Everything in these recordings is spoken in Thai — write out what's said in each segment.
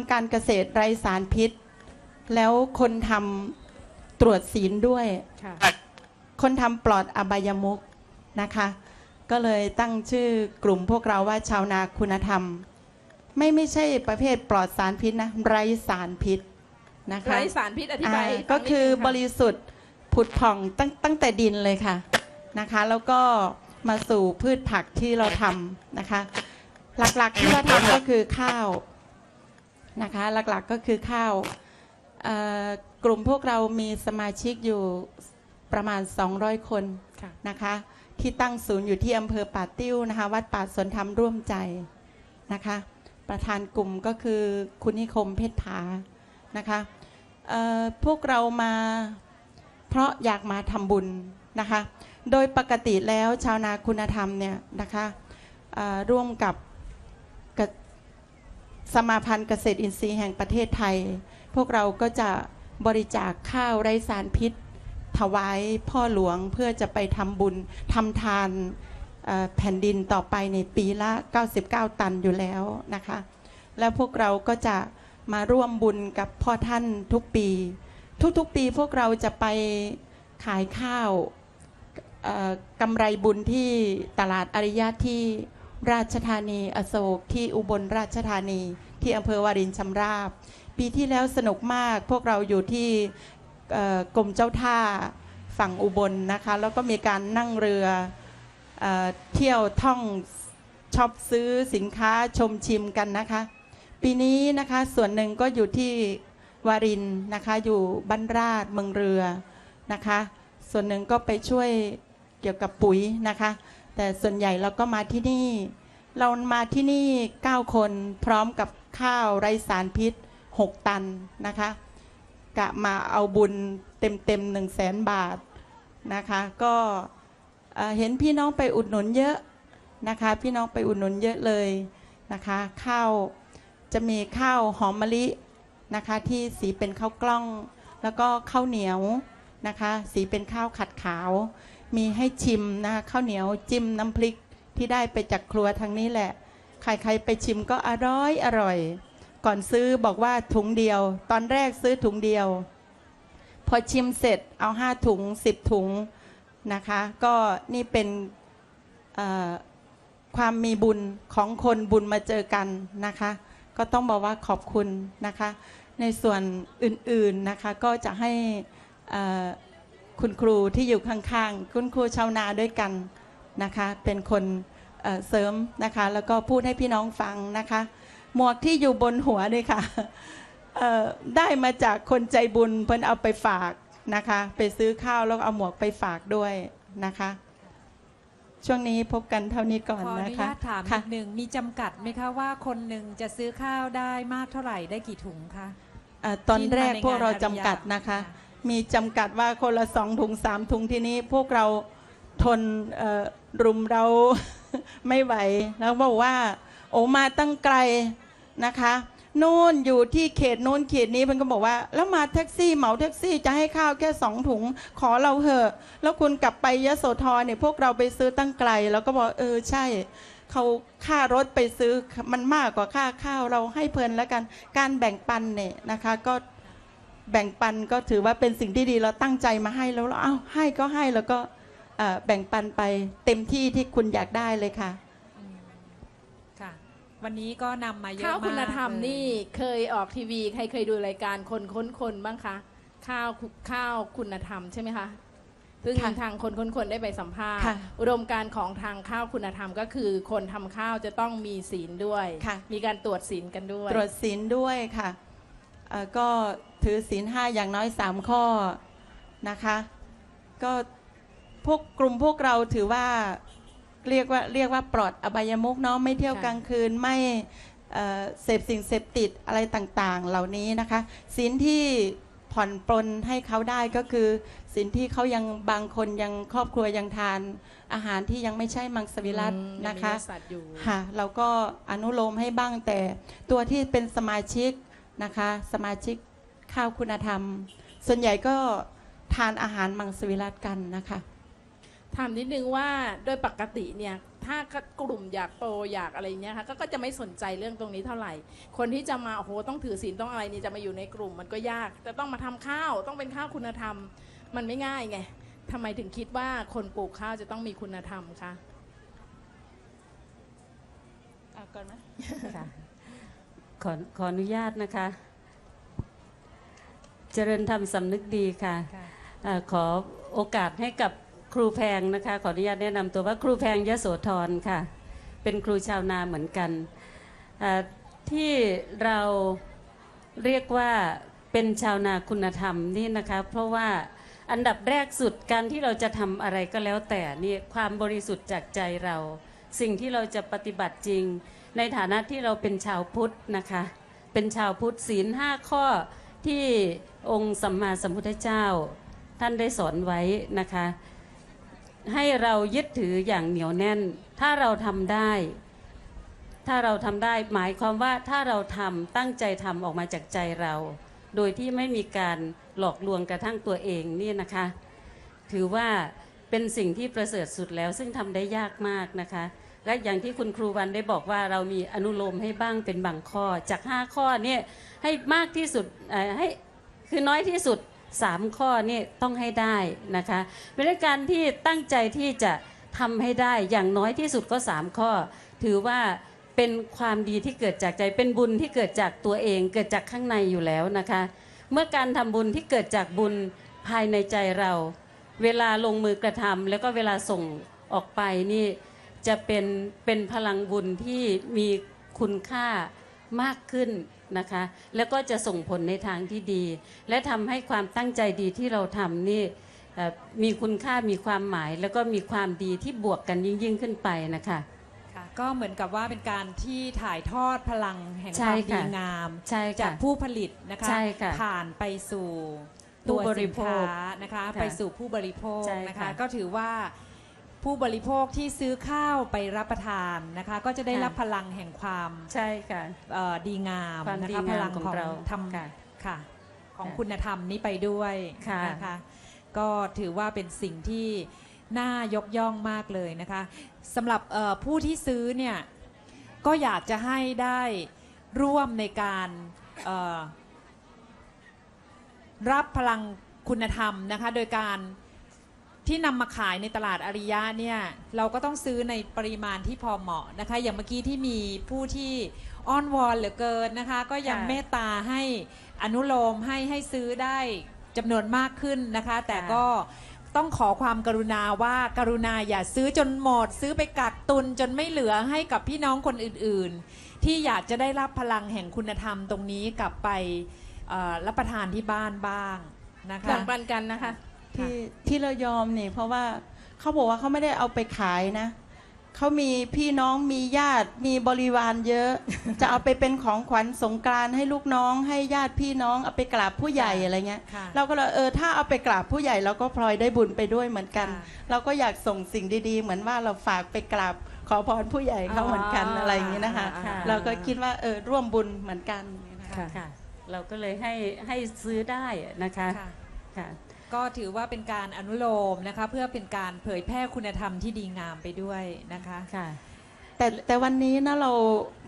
ำการเกษตรไร้สารพิษ แล้วคนทำตรวจศีลด้วยค่ะคนทำปลอดอบายมุกนะคะ ก็เลยตั้งชื่อกลุ่มพวกเราว่าชาวนาคุณธรรม ไม่ไม่ใช่ประเภทปลอดสารพิษนะไร้สารพิษนะคะไร้สารพิษอธิบายอ่าให้ฟังก็คือนิดนึงะบริสุทธิ์ผุดผ่องตั้งตั้งแต่ดินเลยค่ะนะคะ แล้วก็มาสู่พืชผักที่เราทำนะคะ หลักๆที่เราทำก็คือข้าว นะคะ หลักๆก็คือข้าวเอ่อกลุ่มพวกเรามีสมาชิกอยู่ประมาณ 200 คนค่ะนะคะ ที่ตั้งศูนย์อยู่ที่อำเภอป่าติ้วนะคะ วัดป่าสวนธรรมร่วมใจนะคะ ประธานกลุ่มก็คือคุณนิคมเพชรผานะคะเอ่อพวกเรามาเพราะอยากมาทำบุญนะคะ โดยปกติแล้วชาวนาคุณธรรมเนี่ยนะคะเอ่อร่วมกับกับ สมาพันธ์เกษตรอินทรีย์แห่งประเทศไทย พวกเราก็จะบริจาคข้าวไร้สารพิษ ถวายพ่อหลวงเพื่อจะไปทำบุญทำทานแผ่นดินต่อไปในปีละ 99 ตันอยู่แล้วนะคะ แล้วพวกเราก็จะมาร่วมบุญกับพ่อท่านทุกปี ทุกๆปีพวกเราจะไปขายข้าวกำไรบุญที่ตลาดอริยะที่ ราชธานี อโศกที่อุบลราชธานี ที่อำเภอวารินชำราบ ปีที่แล้วสนุกมากพวกเราอยู่ที่กรมเจ้าท่าฝั่งอุบลนะคะ แล้วก็มีการนั่งเรือเอเที่ยวท่องช็อปซื้อสินค้าชมชิมกันนะคะ ปีนี้นะคะส่วนหนึ่งก็อยู่ที่วารินนะคะอยู่บ้านราชเมืองเรือนะคะ ส่วนหนึ่งก็ไปช่วยเกี่ยวกับปุ๋ยนะคะ แต่ส่วนใหญ่เราก็มาที่นี่ เรามาที่นี่ 9 คนพร้อมกับข้าวไรสารพิษ 6 ตันนะคะกะมาเอาบุญเต็มเต็มหนึ่งแสนบาทนะคะ ก็เห็นพี่น้องไปอุดหนุนเยอะนะคะ พี่น้องไปอุดหนุนเยอะเลยนะคะข้าวจะมีข้าวหอมมะลินะคะที่สีเป็นข้าวกล้อง แล้วก็ข้าวเหนียวนะคะ สีเป็นข้าวขัดขาว มีให้ชิมนะคะข้าวเหนียวจิ้มน้ำพริกที่ได้ไปจากครัวทางนี้แหละ ใครๆไปชิมก็อร่อยอร่อย ก่อนซื้อบอกว่าถุงเดียว ตอนแรกซื้อถุงเดียว พอชิมเสร็จเอาห้าถุงสิบถุงนะคะ ก็นี่เป็นความมีบุญของคนบุญมาเจอกันนะคะ ก็ต้องบอกว่าขอบคุณนะคะ ในส่วนอื่นๆนะคะก็จะให้อ่อ คุณครูที่อยู่ข้างๆ คุณครูชาวนาด้วยกันนะคะ เป็นคนเอ่อเสริมนะคะ แล้วก็พูดให้พี่น้องฟังนะคะ หมวกที่อยู่บนหัวด้วยค่ะเอ่อได้มาจากคนใจบุญเพิ่นเอาไปฝากนะคะ ไปซื้อข้าวแล้วก็เอาหมวกไปฝากด้วยนะคะ ช่วงนี้พบกันเท่านี้ก่อนขออนะนุคะญาตถามค่ะนิดหนึ่งมีจำกัดไหมคะว่าคนหนึ่งจะซื้อข้าวได้มากเท่าไหร่ได้กี่ถุงคะเอ่อตอนแรกที่มาในพวกเรางานอริยะจำกัดนะคะค่ะ มีจำกัดว่าคนละสองถุงสามถุงที่นี้ พวกเราทนรุมเราไม่ไหว แล้วบอกว่า โอมาตั้งไกลนะคะนู่นอยู่ที่เขตนู้นเขตนี้เพิ่นก็บอกว่า แล้วมาแท็กซี่เหมาแท็กซี่จะให้ข้าวแค่สองถุง ขอเราเหอะ แล้วคุณกลับไปยะโสธรเนี่ยพวกเราไปซื้อตั้งไกล แล้วก็บอกเออใช่เขาค่ารถไปซื้อมันมากกว่าค่าข้าวเราให้เพลินแล้วกัน การแบ่งปันเนี่ยนะคะ ก็ แบ่งปันก็ถือว่าเป็นสิ่งที่ดีเราตั้งใจมาให้แล้วเราเอ้าให้ก็ให้แล้วก็เอ่อแบ่งปันไปเต็มที่ที่คุณอยากได้เลยค่ะอืมค่ะ วันนี้ก็นำมาเยอะข้าวมากคุณธรรมเลยนี่เคยออกทีวี ใครเคยดูรายการคนค้นคนบ้างคะข้าวคุข้าวคุณธรรมใช่ไหมคะซึ่งค่ะทางคนค้นคนได้ไปสัมภาษณ์ค่ะอุดมการณ์ของทางข้าวคุณธรรมก็คือ คนทำข้าวจะต้องมีศีลด้วยค่ะมีการตรวจศีลกันด้วย ตรวจศีลด้วยค่ะเอ่อ ก็ถือศีลห้าอย่างน้อยสามข้อนะคะ ก็พวกกลุ่มพวกเราถือว่าเรียกว่าเรียกว่าปลอดอบายมุกเนาะไม่เที่ยวค่ะกลางคืนไม่เอ่อเสพสิ่งเสพติดอะไรต่างๆ เหล่านี้นะคะศีลที่ผ่อนปลนให้เขาได้ก็คือศีลที่เขายังบางคนยังครอบครัวยังทาน อาหารที่ยังไม่ใช่มังสวิรัตอืมนะคะยังมีเนื้อสัตว์อยู่ค่ะเราก็อนุโลมให้บ้างแต่ตัวที่เป็นสมาชิก นะคะ สมาชิกข้าวคุณธรรม ส่วนใหญ่ก็ทานอาหารมังสวิรัตกันนะคะถามนิดนึงว่าโดยปกติเนี่ยถ้ากลุ่มอยากโปรอยากอะไรเงี้ยค่ะก็ก็จะไม่สนใจเรื่องตรงนี้เท่าไหร่ คนที่จะมาโอ้โหต้องถือศีลต้องอะไรนี่จะมาอยู่ในกลุ่มมันก็ยากจะต้องมาทำข้าวต้องเป็นข้าวคุณธรรม มันไม่ง่ายไงทำไมถึงคิดว่าคนปลูกข้าวจะต้องมีคุณธรรมคะเอาก่อนไหมค่ะ ขอขออนุญาตนะคะ เจริญธรรมสำนึกดีค่ะค่ะเออขอโอกาสให้กับครูแพงนะคะ ขออนุญาตแนะนำตัวว่าครูแพงยโสธรค่ะ เป็นครูชาวนาเหมือนกันเอ่อที่เราเรียกว่าเป็นชาวนาคุณธรรมนี่นะคะ เพราะว่าอันดับแรกสุดการที่เราจะทำอะไรก็แล้วแต่นี่ความบริสุทธิ์จากใจเรา สิ่งที่เราจะปฏิบัติจริง ในฐานะที่เราเป็นชาวพุทธนะคะ เป็นชาวพุทธศีลห้าข้อที่องค์สัมมาสัมพุทธเจ้า ท่านได้สอนไว้นะคะ ให้เรายึดถืออย่างเหนียวแน่น ถ้าเราทำได้ ถ้าเราทำได้หมายความว่าถ้าเราทำตั้งใจทำออกมาจากใจเรา โดยที่ไม่มีการหลอกลวงกระทั่งตัวเองนี่นะคะ ถือว่าเป็นสิ่งที่ประเสริฐสุดแล้วซึ่งทำได้ยากมากนะคะ และอย่างที่คุณครูวันได้บอกว่าเรามีอนุโลมให้บ้างเป็นบางข้อ จาก 5 ข้อเนี่ยให้มากที่สุดให้คือน้อยที่สุด 3 ข้อนี่ต้องให้ได้นะคะเป็นการที่ตั้งใจที่จะทำให้ได้อย่างน้อยที่สุดก็ 3 ข้อ ถือว่าเป็นความดีที่เกิดจากใจเป็นบุญที่เกิดจากตัวเอง เกิดจากข้างในอยู่แล้วนะคะ เมื่อการทำบุญที่เกิดจากบุญภายในใจเรา เวลาลงมือกระทำแล้วก็เวลาส่งออกไปนี่ จะเป็นเป็นพลังบุญที่มีคุณค่ามากขึ้นนะคะ แล้วก็จะส่งผลในทางที่ดี และทำให้ความตั้งใจดีที่เราทำนี่เอ่อมีคุณค่ามีความหมาย แล้วก็มีความดีที่บวกกันยิ่งยิ่งๆขึ้นไปนะคะค่ะก็เหมือนกับว่าเป็นการที่ถ่ายทอดพลังแห่งใช่ความดีค่ะงามใช่จาค่ะกผู้ผลิตนะคะใช่ค่ะผ่านไปสู่ผู้ตัวบริสินโภคค้านะคะค่ะไปสู่ผู้บริโภคใช่นะคะค่ะก็ถือว่า ผู้บริโภคที่ซื้อข้าวไปรับประทานนะคะ ก็จะได้ค่ะรับพลังแห่งความใช่ค่ะเอ่อดีงามความนะดีคะงามพลังของของเราธรรมค่ะ ค่ะของค่ะคุณธรรมนี้ไปด้วยค่ะ นะคะก็ถือว่าเป็นสิ่งที่น่ายกย่องมากเลยนะคะสำหรับเอ่อผู้ที่ซื้อเนี่ยก็อยากจะให้ได้ร่วมในการเอ่อรับพลังคุณธรรมนะคะโดยการ ที่นำมาขายในตลาดอาริยะเนี่ยเราก็ต้องซื้อในปริมาณที่พอเหมาะนะคะ อย่างเมื่อกี้ที่มีผู้ที่อ้อนวอนเหลือเกินนะคะ ก็ยังค่ะเมตตาให้อนุโลมให้ให้ซื้อได้จำนวนมากขึ้นนะคะ แต่ค่ะ ก็ต้องขอความกรุณาว่าการุณาอย่าซื้อจนหมด ซื้อไปกักตุนจนไม่เหลือให้กับพี่น้องคนอื่นๆ ที่อยากจะได้รับพลังแห่งคุณธรรมตรงนี้กลับไปเอ่อรับประทานที่บ้านบ้างนะคะ แบ่งปันกันนะคะ ที่ที่เรายอมนี่เพราะว่าเขาบอกว่าเขาไม่ได้เอาไปขายนะเขามีพี่น้องมีญาติมีบริวารเยอะ จะเอาไปเป็นของขวัญสงกรานต์ให้ลูกน้อง ให้ญาติพี่น้องเอาไปกราบผู้ใหญ่ค่ะอะไรเงี้ยค่ะเราก็เลยเออถ้าเอาไปกราบผู้ใหญ่เราก็พลอยได้บุญไปด้วยเหมือนกันค่ะเราก็อยากส่งสิ่งดีๆ เหมือนว่าเราฝากไปกราบขอพรผู้ใหญ่เขาเหมือนกันอ่าอะไรอย่างนี้นะคะค่ะเราก็คิดว่าเออร่วมบุญเหมือนกันนะคะค่ะค่ะเราก็เลยให้ให้ซื้อได้นะคะค่ะค่ะ ก็ถือว่าเป็นการอนุโลมนะคะ เพื่อเป็นการเผยแพร่คุณธรรมที่ดีงามไปด้วยนะคะค่ะ แต่แต่วันนี้นะเรา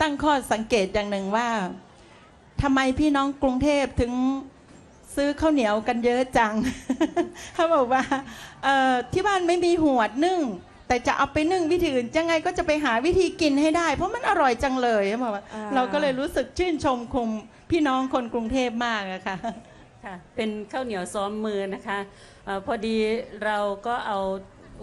ตั้งข้อสังเกตอย่างหนึ่งว่าทำไมพี่น้องกรุงเทพถึงซื้อข้าวเหนียวกันเยอะจัง เขาบอกว่าเอ่อที่บ้านไม่มีหวดนึ่ง แต่จะเอาไปนึ่งวิธีอื่นยังไงก็จะไปหาวิธีกินให้ได้ เพราะมันอร่อยจังเลยเขาบอกว่าอ่าเราก็เลยรู้สึกชื่นชมคุมพี่น้องคนกรุงเทพมากอะค่ะ ค่ะเป็นข้าวเหนียวซ้อมมือนะคะออพอดีเราก็เอา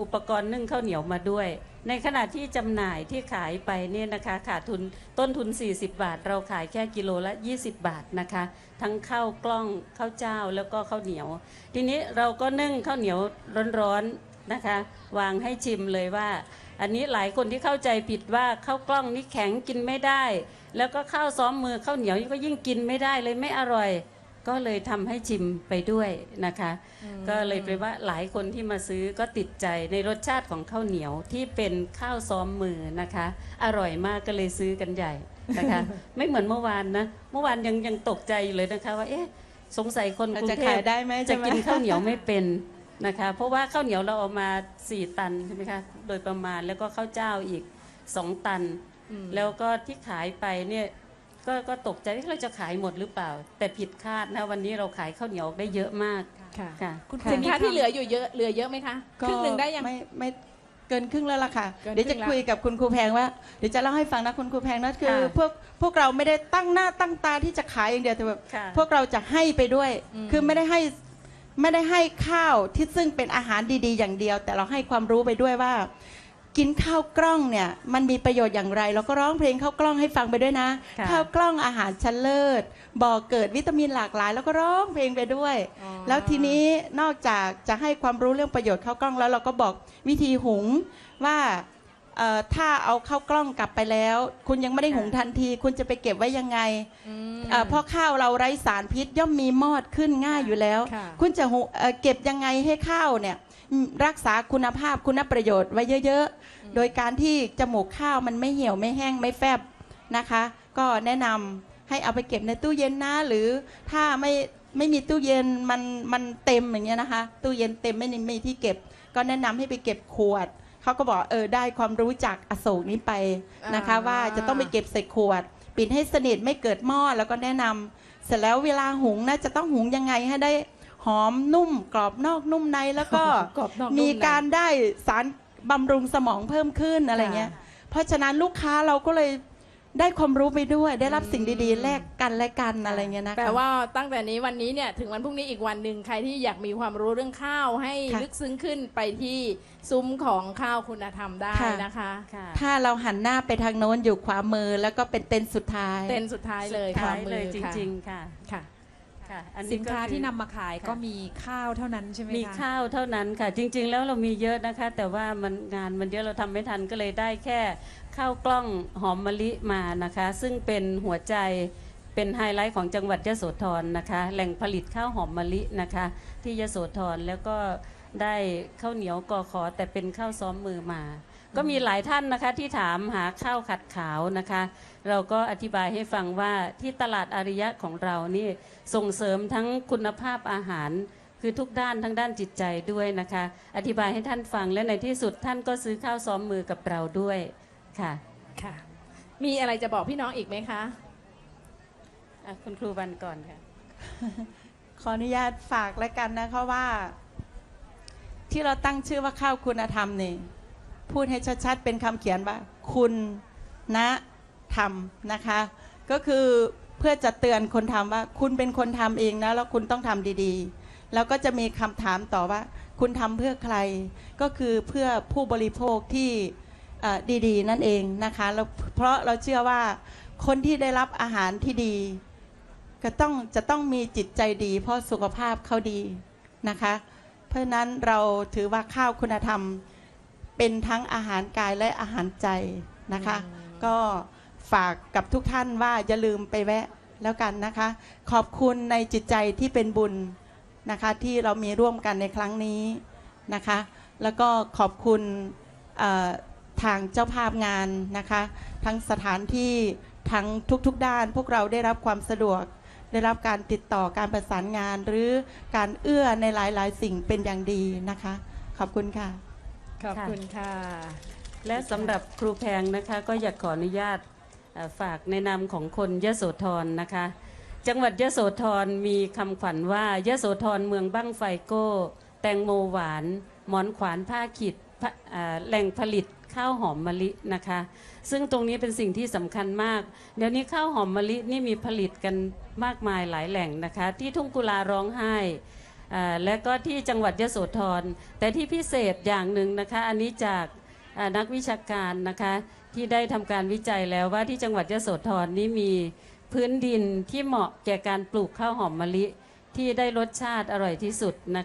อุปกรณ์นึ่งข้าวเหนียวมาด้วย ในขณะที่จำหน่ายที่ขายไปเนี่ยนะคะขาดทุนต้นทุน 40 บาท เราขายแค่กิโลละ 20 บาทนะคะ ทั้งข้าวกล้องข้าวเจ้าแล้วก็ข้าวเหนียว ทีนี้เราก็นึ่งข้าวเหนียวร้อนๆนะคะ วางให้ชิมเลยว่า อันนี้หลายคนที่เข้าใจผิดว่าข้าวกล้องนี่แข็งกินไม่ได้ แล้วก็ข้าวซ้อมมือข้าวเหนียวก็ยิ่งกินไม่ได้เลยไม่อร่อย ก็เลยทำให้ชิมไปด้วยนะคะ ก็เลยเป็นว่าหลายคนที่มาซื้อก็ติดใจในรสชาติของข้าวเหนียวที่เป็นข้าวซ้อมมือนะคะ อร่อยมากก็เลยซื้อกันใหญ่นะคะ ไม่เหมือนเมื่อวานนะ เมื่อวานยังยังตกใจอยู่เลยนะคะ ว่าเอ๊ะสงสัยคนกรุงจะเทขาพยได้ไหมจะใช่ไหม กินข้าวเหนียวไม่เป็นนะคะ เพราะว่าข้าวเหนียวเราเอามา 4 ตันใช่ไหมคะโดยประมาณแล้วก็ข้าวเจ้าอีก 2 ตันอืมแล้วก็ที่ขายไปเนี่ย ก็ก็ตกใจที่เราจะขายหมดหรือเปล่า แต่ผิดคาดนะวันนี้เราขายข้าวเหนียวได้เยอะมากค่ะ ค่ะคุณค่ะสินค้าที่เหลืออยู่เยอะเหลือเยอะไหมคะก็ครึ่งหนึ่งได้ยัง ไม่ไม่เกินครึ่งแล้วล่ะค่ะ เกินเดี๋ยวจะครึ่งละคุยกับคุณครูแพงว่าเดี๋ยวจะเล่าให้ฟังนะคุณครูแพงนะคือค่ะพวกพวกเราไม่ได้ตั้งหน้าตั้งตาที่จะขายอย่างเดียวแต่แบบค่ะ พวกเราจะให้ไปด้วย อืม คือไม่ได้ให้ไม่ได้ให้ข้าวที่ซึ่งเป็นอาหารดีๆ อย่างเดียว แต่เราให้ความรู้ไปด้วยว่า กินข้าวกล้องเนี่ยมันมีประโยชน์อย่างไร เราก็ร้องเพลงข้าวกล้องให้ฟังไปด้วยนะ ค่ะข้าวกล้องอาหารชั้นเลิศบ่อเกิดวิตามินหลากหลาย แล้วก็ร้องเพลงไปด้วย อ๋อ แล้วทีนี้นอกจากจะให้ความรู้เรื่องประโยชน์ข้าวกล้องแล้วเราก็บอกวิธีหุงว่าเอ่อถ้าเอาข้าวกล้องกลับไปแล้ว คุณยังไม่ได้หุงทันที คุณจะไปเก็บไว้ยังไงอืมเอ่อเพราะข้าวเราไร้สารพิษย่อมมีมอดขึ้นง่ายอยู่แล้ว ค่ะ คุณจะหุเอ่อเก็บยังไงให้ข้าวเนี่ยอืม รักษาคุณภาพคุณประโยชน์ไว้เยอะๆ โดยการที่จมูกข้าวมันไม่เหี่ยวไม่แห้งไม่แฟบนะคะ ก็แนะนำให้เอาไปเก็บในตู้เย็นนะหรือถ้าไม่ไม่มีตู้เย็นมันมันเต็มอย่างเงี้ยนะคะ ตู้เย็นเต็มไม่มีที่เก็บ ก็แนะนำให้ไปเก็บขวดเขาก็บอกเออได้ความรู้จากอโศกนี้ไปนะคะอ่าว่าจะต้องไปเก็บใส่ขวด ปิดให้สนิทไม่เกิดมอดแล้วก็แนะนำเสร็จแล้วเวลาหุงนะจะต้องหุงยังไงให้ได้ หอมนุ่มกรอบนอกนุ่มในแล้วก็กรอบนอกมีนุ่ในการได้สารบำรุงสมองเพิ่มขึ้นอะไรเงี้ย เพราะฉะนั้นลูกค้าเราก็เลยได้ความรู้ไปด้วย ได้รับสิ่งดีๆ แลกกันและกันอะไรเงี้ยนะคะ แปลว่าตั้งแต่นี้วันนี้เนี่ยถึงวันพรุ่งนี้อีกวันหนึ่งใครที่อยากมีความรู้เรื่องข้าวให้ค่ะลึกซึ้งขึ้นไปที่ซุ้มของข้าวคุณธรรมได้ค่ะ นะคะ ค่ะ ถ้าเราหันหน้าไปทางโน้นอยู่ขวามือแล้วก็เป็นเต็นท์สุดท้าย เต้นสุดท้ายเลยสุดท้ายขวมือเลยจค่ะริง ๆ ค่ะค่ะ ค่ะอันนี้สินค้าก็อ ที่นำมาขายก็ค่ะ มีข้าวเท่านั้นใช่ไหมคะ มีข้าวเท่านั้นค่ะ จริง ๆ แล้วเรามีเยอะนะคะ แต่ว่ามันงานมันเยอะเราทำไม่ทันก็เลยได้แค่ข้าวกล้องหอมมะลิมานะคะ ซึ่งเป็นหัวใจเป็นไฮไลท์ของจังหวัดยโสธรนะคะ แหล่งผลิตข้าวหอมมะลินะคะ ที่ยโสธรแล้วก็ได้ข้าวเหนียวกอขอแต่เป็นข้าวซ้อมมือมา ก็มีหลายท่านนะคะที่ถามหาข้าวขัดขาวนะคะ เราก็อธิบายให้ฟังว่าที่ตลาดอาริยะของเรานี่ส่งเสริมทั้งคุณภาพอาหาร คือทุกด้านทั้งด้านจิตใจด้วยนะคะ อธิบายให้ท่านฟังและในที่สุดท่านก็ซื้อข้าวซ้อมมือกับเราด้วยค่ะค่ะ มีอะไรจะบอกพี่น้องอีกไหมคะอะคุณครูวันก่อนค่ะ ขออนุญาตฝากแล้วกันนะคะว่า ที่เราตั้งชื่อว่าข้าวคุณธรรมนี่ พูดให้ชัดๆ เป็นคำเขียนว่า คุณนะธรรมนะคะ ก็คือเพื่อจะเตือนคนทำว่า คุณเป็นคนทำเองนะ แล้วคุณต้องทำดีๆ แล้วก็จะมีคำถามต่อว่า คุณทำเพื่อใคร ก็คือเพื่อผู้บริโภคที่ดีๆ นั่นเองนะคะแล้วเพราะเราเชื่อว่าคนที่ได้รับอาหารที่ดี ก็ต้องจะต้องมีจิตใจดี เพราะสุขภาพเขาดีนะคะ เพราะนั้นเราถือว่าข้าวคุณธรรม เป็นทั้งอาหารกายและอาหารใจนะคะ ก็ฝากกับทุกท่านว่าอย่าลืมไปแวะแล้วกันนะคะ ขอบคุณในจิตใจที่เป็นบุญนะคะ ที่เรามีร่วมกันในครั้งนี้นะคะ แล้วก็ขอบคุณเอ่อทางเจ้าภาพงานนะคะ ทั้งสถานที่ทั้งทุกๆด้าน พวกเราได้รับความสะดวก ได้รับการติดต่อการประสานงาน หรือการเอื้อในหลายๆ สิ่งเป็นอย่างดีนะคะ ขอบคุณค่ะ ขอบคุณค่ะ และสำหรับครูแพงนะคะ ก็อยากขออนุญาตเอ่อฝากในนามของคนยโสธรนะคะ จังหวัดยโสธรมีคำขวัญว่ายโสธรเมืองบั้งไฟโก้ แตงโมหวาน หมอนขวานผ้าขิดพะอ่าแหล่งผลิตข้าวหอมมะลินะคะ ซึ่งตรงนี้เป็นสิ่งที่สำคัญมาก เดี๋ยวนี้ข้าวหอมมะลินี่มีผลิตกันมากมายหลายแหล่งนะคะ ที่ทุ่งกุลาร้องไห้ อ่าและก็ที่จังหวัดยโสธร แต่ที่พิเศษอย่างหนึ่งนะคะ อันนี้จากอ่านักวิชาการนะคะที่ได้ทำการวิจัยแล้วว่าที่จังหวัดยโสธรนี้มีพื้นดินที่เหมาะแก่การปลูกข้าวหอมมะลิที่ได้รสชาติอร่อยที่สุดนะคะ